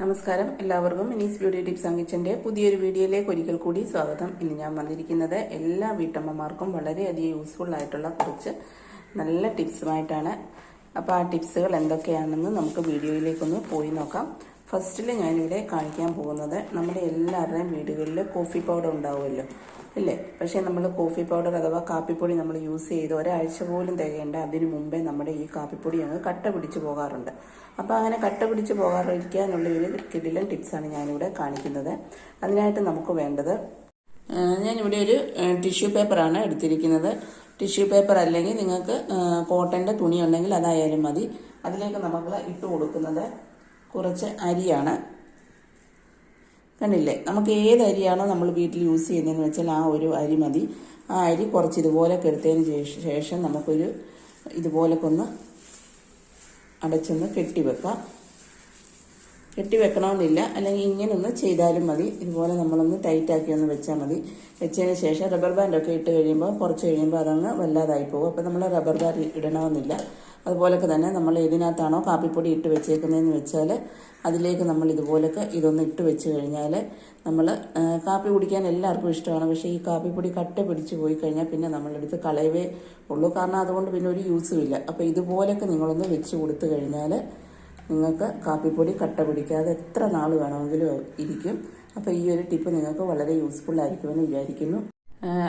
നമസ്കാരം. എല്ലാവർക്കും Mini's beauty tips and കിച്ചന്റെ പുതിയൊരു വീഡിയോയിലേക്ക് ഒരിക്കൽ കൂടി സ്വാഗതം. ഇന്ന് ഞാൻ വന്നിരിക്കുന്നത് എല്ലാ വീട്ടമ്മമാർക്കും വളരെയധികം യൂസ്ഫുൾ ആയിട്ടുള്ള കുറച്ച് നല്ല ടിപ്സുമായിട്ടാണ്. അപ്പോൾ ആ ടിപ്സുകൾ എന്തൊക്കെയാണെന്ന് നമുക്ക് വീഡിയോയിലേക്കൊന്ന് പോയി നോക്കാം. ഫസ്റ്റിൽ ഞാനിവിടെ കാണിക്കാൻ പോകുന്നത് നമ്മുടെ എല്ലാവരുടെയും വീടുകളിൽ കോഫി പൗഡർ ഉണ്ടാവുമല്ലോ. ഇല്ലേ? പക്ഷേ നമ്മൾ കോഫി പൗഡർ അഥവാ കാപ്പിപ്പൊടി നമ്മൾ യൂസ് ചെയ്ത് ഒരാഴ്ച പോലും തികയേണ്ട അതിന് മുമ്പേ നമ്മുടെ ഈ കാപ്പിപ്പൊടി അങ്ങ് കട്ട പിടിച്ചു പോകാറുണ്ട്. അപ്പോൾ അങ്ങനെ കട്ട പിടിച്ച് എന്നുള്ള ഒരു കിടിലൻ ടിപ്സാണ് ഞാനിവിടെ കാണിക്കുന്നത്. അതിനായിട്ട് നമുക്ക് വേണ്ടത് ഞാനിവിടെ ഒരു ടിഷ്യൂ പേപ്പറാണ് എടുത്തിരിക്കുന്നത്. ടിഷ്യൂ പേപ്പർ അല്ലെങ്കിൽ നിങ്ങൾക്ക് കോട്ടന്റെ തുണി ഉണ്ടെങ്കിൽ അതായാലും മതി. അതിലേക്ക് നമ്മൾ ഇട്ട് കൊടുക്കുന്നത് കുറച്ച് അരിയാണ്. കണ്ടില്ലേ? നമുക്ക് ഏത് അരിയാണോ നമ്മൾ വീട്ടിൽ യൂസ് ചെയ്യുന്നതെന്ന് വെച്ചാൽ ആ ഒരു അരി മതി. ആ അരി കുറച്ച് ഇതുപോലെ കെടുത്തതിന് ശേഷം നമുക്കൊരു ഇതുപോലൊക്കെ ഒന്ന് അടച്ചൊന്ന് കെട്ടിവെക്കാം. കെട്ടിവെക്കണമെന്നില്ല. അല്ലെങ്കിൽ ഇങ്ങനെ ഒന്ന് ചെയ്താലും മതി. ഇതുപോലെ നമ്മളൊന്ന് ടൈറ്റാക്കി ഒന്ന് വെച്ചാൽ മതി. വെച്ചതിന് ശേഷം റബ്ബർ ബാൻഡൊക്കെ ഇട്ട് കഴിയുമ്പോൾ കുറച്ച് കഴിയുമ്പോൾ അതങ്ങ് വല്ലാതായി പോകും. അപ്പോൾ നമ്മൾ റബ്ബർ ബാൻഡ് ഇടണമെന്നില്ല. അതുപോലൊക്കെ തന്നെ നമ്മൾ ഏതിനകത്താണോ കാപ്പിപ്പൊടി ഇട്ട് വെച്ചേക്കുന്നതെന്ന് വെച്ചാൽ അതിലേക്ക് നമ്മൾ ഇതുപോലൊക്കെ ഇതൊന്ന് ഇട്ട് വെച്ച് കഴിഞ്ഞാൽ നമ്മൾ കാപ്പി കുടിക്കാൻ എല്ലാവർക്കും ഇഷ്ടമാണ്. പക്ഷേ ഈ കാപ്പിപ്പൊടി കട്ട പിടിച്ച് പോയി കഴിഞ്ഞാൽ പിന്നെ നമ്മളെടുത്ത് കളയവേ ഉള്ളൂ. കാരണം അതുകൊണ്ട് പിന്നെ ഒരു യൂസും ഇല്ല. അപ്പോൾ ഇതുപോലൊക്കെ നിങ്ങളൊന്ന് വെച്ച് കൊടുത്തു കഴിഞ്ഞാൽ നിങ്ങൾക്ക് കാപ്പിപ്പൊടി കട്ട പിടിക്കാതെ എത്ര നാൾ വേണമെങ്കിലും ഇരിക്കും. അപ്പോൾ ഈ ഒരു ടിപ്പ് നിങ്ങൾക്ക് വളരെ യൂസ്ഫുൾ ആയിരിക്കുമെന്ന് വിചാരിക്കുന്നു.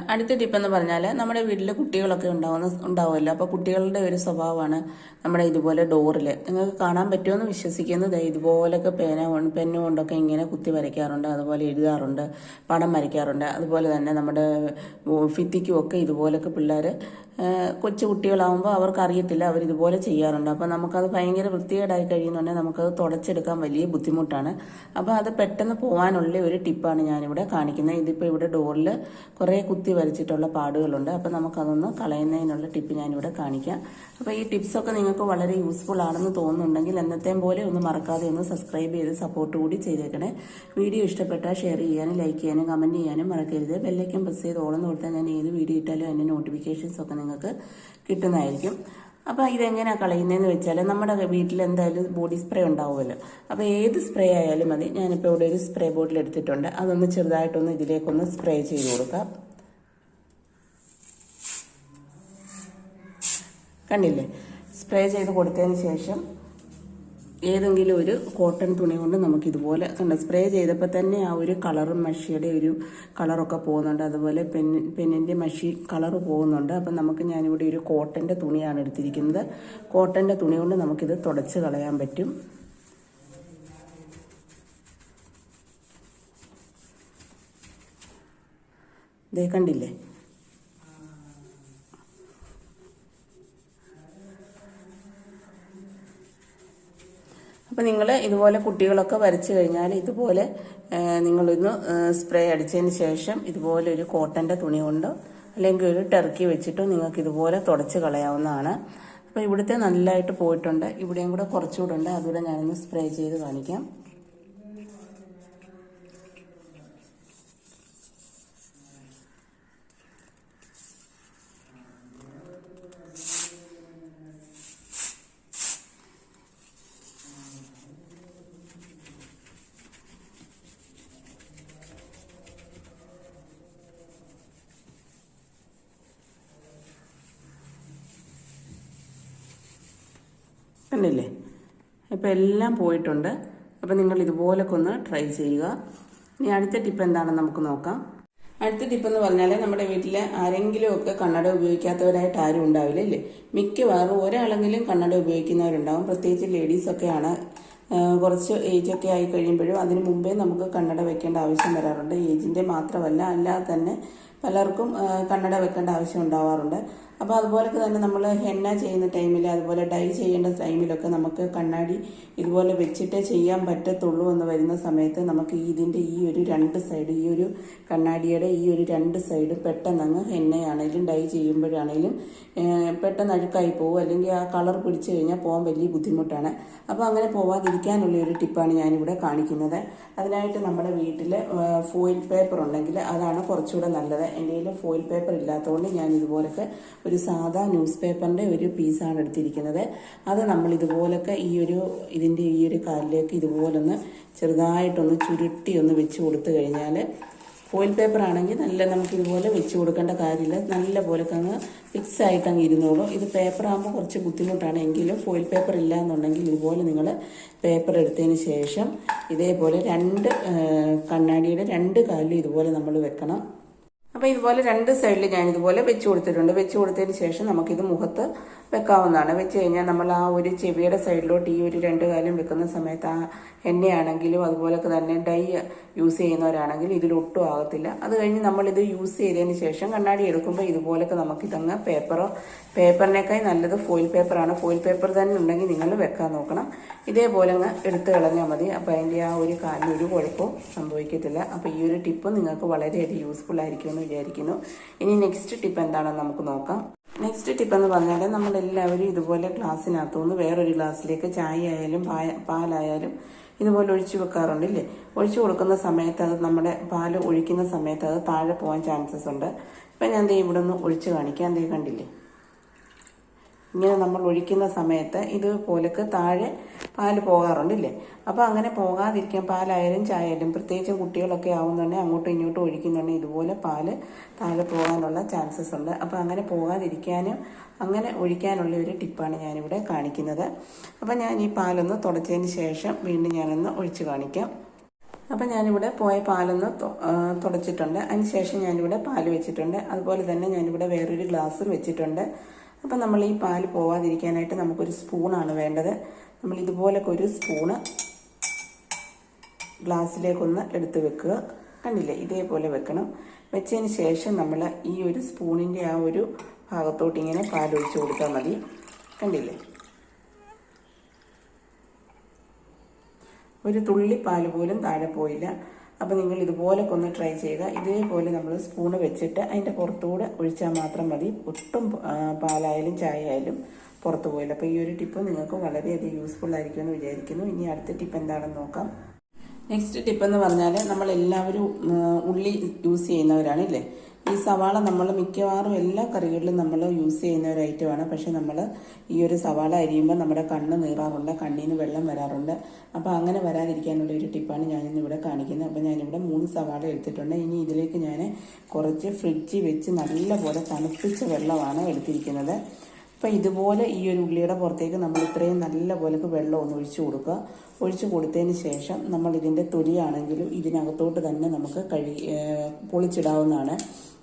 അടുത്ത ടിപ്പ് എന്ന് പറഞ്ഞാൽ നമ്മുടെ വീട്ടിൽ കുട്ടികളൊക്കെ ഉണ്ടാവുന്ന ഉണ്ടാവുമല്ലോ. അപ്പോൾ കുട്ടികളുടെ ഒരു സ്വഭാവമാണ് നമ്മുടെ ഇതുപോലെ ഡോറിൽ നിങ്ങൾക്ക് കാണാൻ പറ്റുമെന്ന് വിശ്വസിക്കുന്നത് ഇതുപോലൊക്കെ പേന കൊണ്ട് പെന്ന് കൊണ്ടൊക്കെ ഇങ്ങനെ കുത്തി വരയ്ക്കാറുണ്ട്. അതുപോലെ എഴുതാറുണ്ട്. പടം വരയ്ക്കാറുണ്ട്. അതുപോലെ തന്നെ നമ്മുടെ ഫിത്തിക്കുമൊക്കെ ഇതുപോലൊക്കെ പിള്ളേർ കൊച്ചു കുട്ടികളാവുമ്പോൾ അവർക്ക് അറിയത്തില്ല അവർ ഇതുപോലെ ചെയ്യാറുണ്ട്. അപ്പോൾ നമുക്കത് ഭയങ്കര വൃത്തികേടായി കഴിയുന്നുണ്ടെങ്കിൽ നമുക്കത് തുടച്ചെടുക്കാൻ വലിയ ബുദ്ധിമുട്ടാണ്. അപ്പോൾ അത് പെട്ടെന്ന് പോകാനുള്ള ഒരു ടിപ്പാണ് ഞാനിവിടെ കാണിക്കുന്നത്. ഇതിപ്പോൾ ഇവിടെ ഡോറിൽ കുറേ കുത്തി വരച്ചിട്ടുള്ള പാടുകളുണ്ട്. അപ്പോൾ നമുക്കതൊന്ന് കളയുന്നതിനുള്ള ടിപ്പ് ഞാനിവിടെ കാണിക്കാം. അപ്പോൾ ഈ ടിപ്സൊക്കെ നിങ്ങൾക്ക് വളരെ യൂസ്ഫുൾ ആണെന്ന് തോന്നുന്നുണ്ടെങ്കിൽ എന്നത്തെയും പോലെ ഒന്ന് മറക്കാതെ ഒന്ന് സബ്സ്ക്രൈബ് ചെയ്ത് സപ്പോർട്ട് കൂടി ചെയ്തേക്കണേ. വീഡിയോ ഇഷ്ടപ്പെട്ടാൽ ഷെയർ ചെയ്യാനും ലൈക്ക് ചെയ്യാനും കമന്റ് ചെയ്യാനും മറക്കരുത്. ബെല്ലൈക്കൻ പ്രസ് ചെയ്ത് ഓളം കൊടുത്താൽ ഞാൻ ഏത് വീഡിയോ ഇട്ടാലും അതിന്റെ നോട്ടിഫിക്കേഷൻസ് ഒക്കെ നിങ്ങൾക്ക് കിട്ടുന്നതായിരിക്കും. അപ്പോൾ ഇതെങ്ങനെയാണ് കളയുന്നതെന്ന് വെച്ചാൽ നമ്മുടെ വീട്ടിൽ എന്തായാലും ബോഡി സ്പ്രേ ഉണ്ടാവുമല്ലോ. അപ്പോൾ ഏത് സ്പ്രേ ആയാലും മതി. ഞാനിപ്പോൾ ഇവിടെ ഒരു സ്പ്രേ ബോട്ടിൽ എടുത്തിട്ടുണ്ട്. അതൊന്ന് ചെറുതായിട്ടൊന്ന് ഇതിലേക്കൊന്ന് സ്പ്രേ ചെയ്ത് കൊടുക്കാം. കണ്ടില്ലേ? സ്പ്രേ ചെയ്ത് കൊടുത്തതിന് ശേഷം ഏതെങ്കിലും ഒരു കോട്ടൺ തുണി കൊണ്ട് നമുക്ക് ഇതുപോലെ കണ്ട സ്പ്രേ ചെയ്തപ്പോൾ തന്നെ ആ ഒരു കളറും മഷിയുടെ ഒരു കളറൊക്കെ പോകുന്നുണ്ട്. അതുപോലെ പെൻ പെന്നിന്റെ മഷി കളർ പോകുന്നുണ്ട്. അപ്പം നമുക്ക് ഞാനിവിടെ ഒരു കോട്ടന്റെ തുണിയാണ് എടുത്തിരിക്കുന്നത്. കോട്ടന്റെ തുണി കൊണ്ട് നമുക്കിത് തുടച്ച് കളയാൻ പറ്റും. ദേ കണ്ടില്ലേ? നിങ്ങൾ ഇതുപോലെ കുട്ടികളൊക്കെ വരച്ചു കഴിഞ്ഞാൽ ഇതുപോലെ നിങ്ങളൊന്ന് സ്പ്രേ അടിച്ചതിന് ശേഷം ഇതുപോലെ ഒരു കോട്ടന്റെ തുണി കൊണ്ടോ അല്ലെങ്കിൽ ഒരു ടെർക്കി വെച്ചിട്ടോ നിങ്ങൾക്ക് ഇതുപോലെ തുടച്ച് കളയാവുന്നതാണ്. അപ്പോൾ ഇവിടുത്തെ നല്ലതായിട്ട് പോയിട്ടുണ്ട്. ഇവിടെയും കൂടെ കുറച്ചുകൂടെ ഉണ്ട്. അതുകൂടെ ഞാനൊന്ന് സ്പ്രേ ചെയ്ത് കാണിക്കാം. കണ്ടില്ലേ? അപ്പോൾ എല്ലാം പോയിട്ടുണ്ട്. അപ്പോൾ നിങ്ങൾ ഇതുപോലൊക്കെ ഒന്ന് ട്രൈ ചെയ്യുക. ഇനി അടുത്ത ടിപ്പ് എന്താണെന്ന് നമുക്ക് നോക്കാം. അടുത്ത ടിപ്പ് എന്ന് പറഞ്ഞാൽ നമ്മുടെ വീട്ടിൽ ആരെങ്കിലും ഒക്കെ കണ്ണട ഉപയോഗിക്കാത്തവരായിട്ട് ആരും ഉണ്ടാവില്ല ഇല്ലേ? മിക്കവാറും ഒരാളെങ്കിലും കണ്ണട ഉപയോഗിക്കുന്നവരുണ്ടാവും. പ്രത്യേകിച്ച് ലേഡീസൊക്കെയാണ് കുറച്ച് ഏജൊക്കെ ആയി കഴിയുമ്പോഴും അതിന് മുമ്പേ നമുക്ക് കണ്ണട വെക്കേണ്ട ആവശ്യം വരാറുണ്ട്. ഏജിന്റെ മാത്രമല്ല അല്ലാതെ തന്നെ പലർക്കും കണ്ണട വെക്കേണ്ട ആവശ്യം ഉണ്ടാവാറുണ്ട്. അപ്പോൾ അതുപോലൊക്കെ തന്നെ നമ്മൾ ഹെന്ന ചെയ്യുന്ന ടൈമിൽ അതുപോലെ ഡൈ ചെയ്യേണ്ട ടൈമിലൊക്കെ നമുക്ക് കണ്ണാടി ഇതുപോലെ വെച്ചിട്ടേ ചെയ്യാൻ പറ്റത്തുള്ളൂ എന്ന് വരുന്ന സമയത്ത് നമുക്ക് ഇതിന്റെ ഈ ഒരു രണ്ട് സൈഡ് ഈ ഒരു കണ്ണാടിയുടെ ഈ ഒരു രണ്ട് സൈഡ് പെട്ടെന്നങ്ങ് ഹെന്നയാണേലും ഡൈ ചെയ്യുമ്പോഴാണേലും പെട്ടെന്ന് അഴുക്കായി പോകും അല്ലെങ്കിൽ ആ കളർ പിടിച്ചു കഴിഞ്ഞാൽ പോകാൻ വലിയ ബുദ്ധിമുട്ടാണ്. അപ്പോൾ അങ്ങനെ പോവാതിരിക്കാനുള്ള ഒരു ടിപ്പാണ് ഞാനിവിടെ കാണിക്കുന്നത്. അതിനായിട്ട് നമ്മുടെ വീട്ടിൽ ഫോയിൽ പേപ്പർ ഉണ്ടെങ്കിൽ അതാണ് കുറച്ചുകൂടെ നല്ലത്. എന്റെ കയ്യിൽ ഫോയിൽ പേപ്പർ ഇല്ലാത്തതുകൊണ്ട് ഞാൻ ഇതുപോലൊക്കെ ഒരു സാധാ ന്യൂസ് പേപ്പറിന്റെ ഒരു പീസാണ് എടുത്തിരിക്കുന്നത്. അത് നമ്മൾ ഇതുപോലൊക്കെ ഈ ഒരു ഇതിന്റെ ഈ ഒരു കാലിലേക്ക് ഇതുപോലൊന്ന് ചെറുതായിട്ടൊന്ന് ചുരുട്ടി ഒന്ന് വെച്ച് കൊടുത്തു കഴിഞ്ഞാൽ ഫോയിൽ പേപ്പർ ആണെങ്കിൽ നല്ല നമുക്ക് ഇതുപോലെ വെച്ച് കൊടുക്കേണ്ട കാര്യമില്ല. നല്ല പോലെ അങ്ങ് ഫിക്സ് ആയിട്ട് അങ്ങ് ഇരുന്നോളും. ഇത് പേപ്പർ ആകുമ്പോൾ കുറച്ച് ബുദ്ധിമുട്ടാണ്. എങ്കിലും ഫോയിൽ പേപ്പർ ഇല്ല എന്നുണ്ടെങ്കിൽ ഇതുപോലെ നിങ്ങൾ പേപ്പർ എടുത്തതിന് ശേഷം ഇതേപോലെ രണ്ട് കണ്ണാടിയുടെ രണ്ട് കാലിലും ഇതുപോലെ നമ്മൾ വെക്കണം. അപ്പോൾ ഇതുപോലെ രണ്ട് സൈഡിൽ ഞാൻ ഇതുപോലെ വെച്ച് കൊടുത്തിട്ടുണ്ട്. വെച്ച് കൊടുത്തതിന് ശേഷം നമുക്കിത് മുഖത്ത് വെക്കാവുന്നതാണ്. വെച്ച് കഴിഞ്ഞാൽ നമ്മൾ ആ ഒരു ചെവിയുടെ സൈഡിലോട്ട് ഈ ഒരു രണ്ട് കാലം വെക്കുന്ന സമയത്ത് ആ എണ്ണയാണെങ്കിലും അതുപോലൊക്കെ തന്നെ ഡൈ യൂസ് ചെയ്യുന്നവരാണെങ്കിലും ഇതിലൊട്ടും ആകത്തില്ല. അത് കഴിഞ്ഞ് നമ്മളിത് യൂസ് ചെയ്തതിന് ശേഷം കണ്ണാടി എടുക്കുമ്പോൾ ഇതുപോലൊക്കെ നമുക്കിതങ്ങ് പേപ്പറോ പേപ്പറിനേക്കാൾ നല്ലത് ഫോയിൽ പേപ്പറാണ് ഫോയിൽ പേപ്പർ തന്നെ ഉണ്ടെങ്കിൽ നിങ്ങൾ വെക്കാൻ നോക്കണം. ഇതേപോലെ അങ്ങ് എടുത്ത് കളഞ്ഞാൽ മതി. അപ്പോൾ അതിന്റെ ആ ഒരു കാലിന് ഒരു കുഴപ്പവും സംഭവിക്കത്തില്ല. അപ്പോൾ ഈ ഒരു ടിപ്പ് നിങ്ങൾക്ക് വളരെയധികം യൂസ്ഫുൾ ആയിരിക്കുമെന്ന് വിചാരിക്കുന്നു. ഇനി നെക്സ്റ്റ് ടിപ്പ് എന്താണെന്ന് നമുക്ക് നോക്കാം. നെക്സ്റ്റ് ടിപ്പ് എന്ന് പറഞ്ഞാൽ നമ്മളെല്ലാവരും ഇതുപോലെ ഗ്ലാസ്സിനകത്തുനിന്ന് വേറൊരു ഗ്ലാസ്സിലേക്ക് ചായ ആയാലും പാലായാലും ഇതുപോലെ ഒഴിച്ചു വെക്കാറുണ്ട് ഇല്ലേ ഒഴിച്ചു കൊടുക്കുന്ന സമയത്ത് അത് നമ്മുടെ പാൽ ഒഴിക്കുന്ന സമയത്ത് അത് താഴെ പോകാൻ ചാൻസസ് ഉണ്ട്. ഇപ്പം ഞാൻ ദേ ഇവിടെ ഒന്ന് ഒഴിച്ച് കാണിക്കാം. ദേ കണ്ടില്ലേ? ഇങ്ങനെ നമ്മൾ ഒഴിക്കുന്ന സമയത്ത് ഇതുപോലൊക്കെ താഴെ പാൽ പോകാറുണ്ടല്ലേ? അപ്പോൾ അങ്ങനെ പോകാതിരിക്കാൻ പാലായാലും ചായയായാലും പ്രത്യേകിച്ച് കുട്ടികളൊക്കെ ആവുന്നുണ്ടെങ്കിൽ അങ്ങോട്ടും ഇങ്ങോട്ടും ഒഴിക്കുന്നുണ്ടെങ്കിൽ ഇതുപോലെ പാൽ താഴെ പോകാനുള്ള ചാൻസസ് ഉണ്ട്. അപ്പോൾ അങ്ങനെ പോകാതിരിക്കാനും അങ്ങനെ ഒഴിക്കാനുള്ള ഒരു ടിപ്പാണ് ഞാനിവിടെ കാണിക്കുന്നത്. അപ്പോൾ ഞാൻ ഈ പാലൊന്ന് തുടച്ചതിന് ശേഷം വീണ്ടും ഞാനൊന്ന് ഒഴിച്ച് കാണിക്കാം. അപ്പം ഞാനിവിടെ പോയ പാലൊന്ന് തുടച്ചിട്ടുണ്ട്. അതിന് ശേഷം ഞാനിവിടെ പാൽ വെച്ചിട്ടുണ്ട്. അതുപോലെ തന്നെ ഞാനിവിടെ വേറൊരു ഗ്ലാസ്സും വെച്ചിട്ടുണ്ട്. അപ്പം നമ്മൾ ഈ പാൽ പോവാതിരിക്കാനായിട്ട് നമുക്കൊരു സ്പൂണാണ് വേണ്ടത്. നമ്മൾ ഇതുപോലൊക്കെ ഒരു സ്പൂണ് ഗ്ലാസ്സിലേക്കൊന്ന് എടുത്ത് വെക്കുക. കണ്ടില്ലേ? ഇതേപോലെ വെക്കണം. വെച്ചതിന് ശേഷം നമ്മൾ ഈ ഒരു സ്പൂണിന്റെ ആ ഒരു ഭാഗത്തോട്ട് ഇങ്ങനെ പാലൊഴിച്ച് കൊടുത്താൽ മതി. കണ്ടില്ലേ? ഒരു തുള്ളി പാൽ പോലും താഴെ പോയില്ല. അപ്പോൾ നിങ്ങൾ ഇതുപോലൊക്കെ ഒന്ന് ട്രൈ ചെയ്യുക ഇതേപോലെ നമ്മൾ സ്പൂണ് വെച്ചിട്ട് അതിന്റെ പുറത്തുകൂടെ ഒഴിച്ചാൽ മാത്രം മതി. ഒട്ടും പാലായാലും ചായ ആയാലും പുറത്തു പോയില്ല അപ്പോൾ ഈ ഒരു ടിപ്പ് നിങ്ങൾക്ക് വളരെയധികം യൂസ്ഫുൾ ആയിരിക്കും എന്ന് വിചാരിക്കുന്നു. ഇനി അടുത്ത ടിപ്പ് എന്താണെന്ന് നോക്കാം. നെക്സ്റ്റ് ടിപ്പ് എന്ന് പറഞ്ഞാൽ നമ്മൾ എല്ലാവരും ഉള്ളി യൂസ് ചെയ്യുന്നവരാണ് ഇല്ലേ? ഈ സവാള നമ്മൾ മിക്കവാറും എല്ലാ കറികളിലും നമ്മൾ യൂസ് ചെയ്യുന്ന ഒരു ഐറ്റമാണ് പക്ഷെ നമ്മൾ ഈ ഒരു സവാള അരിയുമ്പോൾ നമ്മുടെ കണ്ണ് നീറാറുണ്ട് കണ്ണിന് വെള്ളം വരാറുണ്ട്. അപ്പോൾ അങ്ങനെ വരാതിരിക്കാനുള്ള ഒരു ടിപ്പാണ് ഞാനിന്നിവിടെ കാണിക്കുന്നത്. അപ്പോൾ ഞാനിവിടെ മൂന്ന് സവാള എടുത്തിട്ടുണ്ട്. ഇനി ഇതിലേക്ക് ഞാൻ കുറച്ച് ഫ്രിഡ്ജിൽ വെച്ച് നല്ലപോലെ തണുപ്പിച്ച വെള്ളമാണ് എടുത്തിരിക്കുന്നത്. അപ്പം ഇതുപോലെ ഈ ഒരു ഉള്ളിയുടെ പുറത്തേക്ക് നമ്മൾ ഇത്രയും നല്ല പോലെ വെള്ളം ഒന്ന് ഒഴിച്ചു കൊടുക്കുക. ഒഴിച്ചു കൊടുത്തതിന് ശേഷം നമ്മൾ ഇതിന്റെ തൊലിയാണെങ്കിലും ഇതിനകത്തോട്ട് തന്നെ നമുക്ക് കഴി പൊളിച്ചിടാവുന്നതാണ്.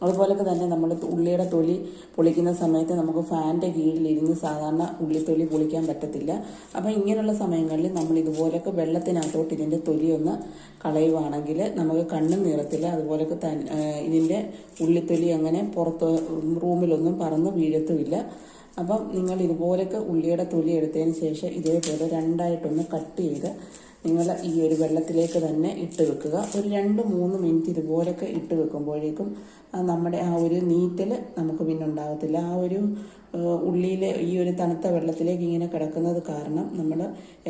അതുപോലൊക്കെ തന്നെ നമ്മൾ ഉള്ളിയുടെ തൊലി പൊളിക്കുന്ന സമയത്ത് നമുക്ക് ഫാനിന്റെ കീഴിലിരുന്ന് സാധാരണ ഉള്ളിത്തൊലി പൊളിക്കാൻ പറ്റത്തില്ല. അപ്പം ഇങ്ങനെയുള്ള സമയങ്ങളിൽ നമ്മൾ ഇതുപോലൊക്കെ വെള്ളത്തിനകത്തോട്ട് ഇതിന്റെ തൊലി ഒന്ന് കളയുവാണെങ്കിൽ നമുക്ക് കണ്ണും നീറത്തില്ല. അതുപോലൊക്കെ ഏഹ് ഇതിന്റെ ഉള്ളിത്തൊലി അങ്ങനെ പുറത്ത് റൂമിലൊന്നും പറന്ന് വീഴത്തുമില്ല. അപ്പം നിങ്ങൾ ഇതുപോലൊക്കെ ഉള്ളിയുടെ തൊലി എടുത്തതിന് ശേഷം ഇതേപോലെ രണ്ടായിട്ടൊന്ന് കട്ട് ചെയ്ത് നിങ്ങൾ ഈ ഒരു വെള്ളത്തിലേക്ക് തന്നെ ഇട്ട് വെക്കുക. ഒരു രണ്ട് മൂന്ന് മിനിറ്റ് ഇതുപോലൊക്കെ ഇട്ട് വെക്കുമ്പോഴേക്കും നമ്മുടെ ആ ഒരു നീറ്റൽ നമുക്ക് പിന്നെ ഉണ്ടാകത്തില്ല. ആ ഒരു ഉള്ളിയിലെ ഈ ഒരു തണുത്ത വെള്ളത്തിലേക്ക് ഇങ്ങനെ കിടക്കുന്നത് കാരണം നമ്മൾ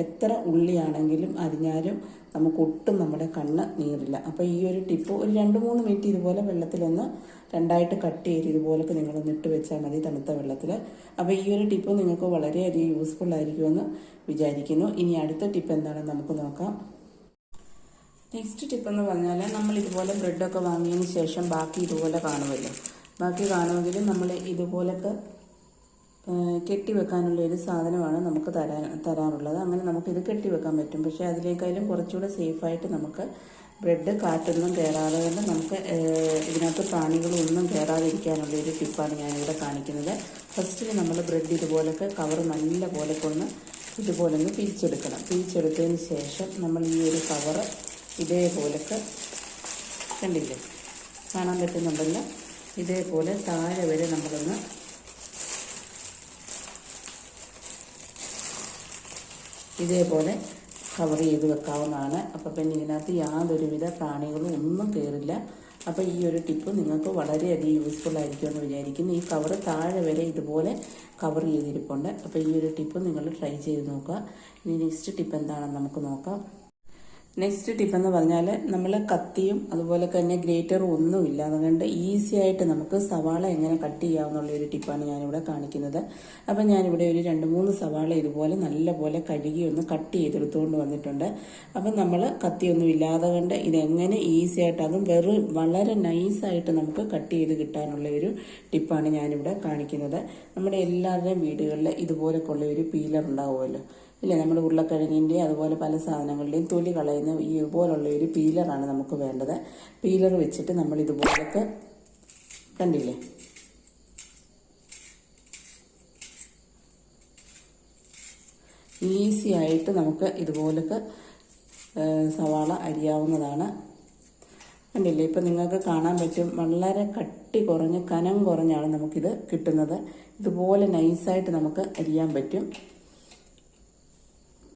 എത്ര ഉള്ളിയാണെങ്കിലും അരിഞ്ഞാലും നമുക്ക് ഒട്ടും നമ്മുടെ കണ്ണ് നീറില്ല. അപ്പോൾ ഈ ഒരു ടിപ്പ് ഒരു രണ്ട് മൂന്ന് മിനിറ്റ് ഇതുപോലെ വെള്ളത്തിലൊന്ന് രണ്ടായിട്ട് കട്ട് ചെയ്ത് ഇതുപോലൊക്കെ നിങ്ങളൊന്ന് ഇട്ട് വെച്ചാൽ മതി തണുത്ത വെള്ളത്തിൽ അപ്പോൾ ഈ ഒരു ടിപ്പ് നിങ്ങൾക്ക് വളരെയധികം യൂസ്ഫുൾ ആയിരിക്കുമെന്ന് വിചാരിക്കുന്നു. ഇനി അടുത്ത ടിപ്പ് എന്താണെന്ന് നമുക്ക് നോക്കാം. നെക്സ്റ്റ് ടിപ്പ് എന്ന് പറഞ്ഞാൽ നമ്മൾ ഇതുപോലെ ബ്രെഡൊക്കെ വാങ്ങിയതിന് ശേഷം ബാക്കി ഇതുപോലെ കാണുമല്ലോ. ബാക്കി കാണുമെങ്കിൽ നമ്മൾ ഇതുപോലൊക്കെ കെട്ടിവെക്കാനുള്ള ഒരു സാധനമാണ് നമുക്ക് തരാൻ തരാറുള്ളത്. അങ്ങനെ നമുക്കിത് കെട്ടിവെക്കാൻ പറ്റും. പക്ഷേ അതിലേക്കായാലും കുറച്ചുകൂടെ സേഫായിട്ട് നമുക്ക് ബ്രെഡ് കാറ്റൊന്നും കയറാതെ കൊണ്ട് നമുക്ക് ഇതിനകത്ത് പ്രാണികളൊന്നും കയറാതിരിക്കാനുള്ള ഒരു ടിപ്പാണ് ഞാനിവിടെ കാണിക്കുന്നത്. ഫസ്റ്റിൽ നമ്മൾ ബ്രെഡ് ഇതുപോലൊക്കെ കവർ നല്ല പോലെ ഒന്ന് ഇതുപോലെ ഒന്ന് പിരിച്ചെടുക്കണം. പിരിച്ചെടുത്തതിന് ശേഷം നമ്മൾ ഈ ഒരു കവറ് ഇതേപോലൊക്കെ കണ്ടില്ലേ? കാണാൻ പറ്റുന്നുണ്ടല്ലോ? ഇതേപോലെ താഴെ വരെ നമ്മളൊന്ന് ഇതേപോലെ കവർ ചെയ്ത് വെക്കാവുന്നതാണ്. അപ്പോൾ പിന്നെ ഇതിനകത്ത് യാതൊരുവിധ പ്രാണികളും ഒന്നും കയറില്ല അപ്പോൾ ഈ ഒരു ടിപ്പ് നിങ്ങൾക്ക് വളരെയധികം യൂസ്ഫുൾ ആയിരിക്കും എന്ന് വിചാരിക്കുന്നു. ഈ കവർ താഴെ വരെ ഇതുപോലെ കവർ ചെയ്തിരിപ്പുണ്ട്. അപ്പോൾ ഈ ഒരു ടിപ്പ് നിങ്ങൾ ട്രൈ ചെയ്ത് നോക്കുക. ഇനി നെക്സ്റ്റ് ടിപ്പ് എന്താണെന്ന് നമുക്ക് നോക്കാം. നെക്സ്റ്റ് ടിപ്പ് എന്ന് പറഞ്ഞാൽ നമ്മൾ കത്തിയും അതുപോലെ തന്നെ ഗ്രേറ്ററും ഒന്നുമില്ല. അതുകൊണ്ട് ഈസി ആയിട്ട് നമുക്ക് സവാള എങ്ങനെ കട്ട് ചെയ്യാമെന്നുള്ള ഒരു ടിപ്പാണ് ഞാനിവിടെ കാണിക്കുന്നത്. അപ്പം ഞാനിവിടെ ഒരു രണ്ട് മൂന്ന് സവാള ഇതുപോലെ നല്ലപോലെ കഴുകി ഒന്ന് കട്ട് ചെയ്തെടുത്തുകൊണ്ട് വന്നിട്ടുണ്ട്. അപ്പം നമ്മൾ കത്തിയൊന്നും ഇല്ലാതെ കൊണ്ട് ഇതെങ്ങനെ ഈസി ആയിട്ട് അതും വെറും വളരെ നൈസായിട്ട് നമുക്ക് കട്ട് ചെയ്ത് കിട്ടാനുള്ള ഒരു ടിപ്പാണ് ഞാനിവിടെ കാണിക്കുന്നത്. നമ്മുടെ എല്ലാവരുടെയും വീടുകളിൽ ഇതുപോലൊക്കെയുള്ള ഒരു പീലർ ഉണ്ടാവുമല്ലോ. ഇല്ലേ നമ്മുടെ ഉരുളക്കിഴങ്ങിന്റെ അതുപോലെ പല സാധനങ്ങളുടെയും തൊലി കളയുന്ന ഇതുപോലുള്ള ഒരു പീലറാണ് നമുക്ക് വേണ്ടത്. പീലർ വെച്ചിട്ട് നമ്മൾ ഇതുപോലൊക്കെ കണ്ടില്ലേ? ഈസി ആയിട്ട് നമുക്ക് ഇതുപോലൊക്കെ സവാള അരിയാവുന്നതാണ്. കണ്ടില്ലേ? ഇപ്പം നിങ്ങൾക്ക് കാണാൻ പറ്റും വളരെ കട്ടി കുറഞ്ഞ് കനം കുറഞ്ഞാണ് നമുക്കിത് കിട്ടുന്നത്. ഇതുപോലെ നൈസായിട്ട് നമുക്ക് അരിയാൻ പറ്റും.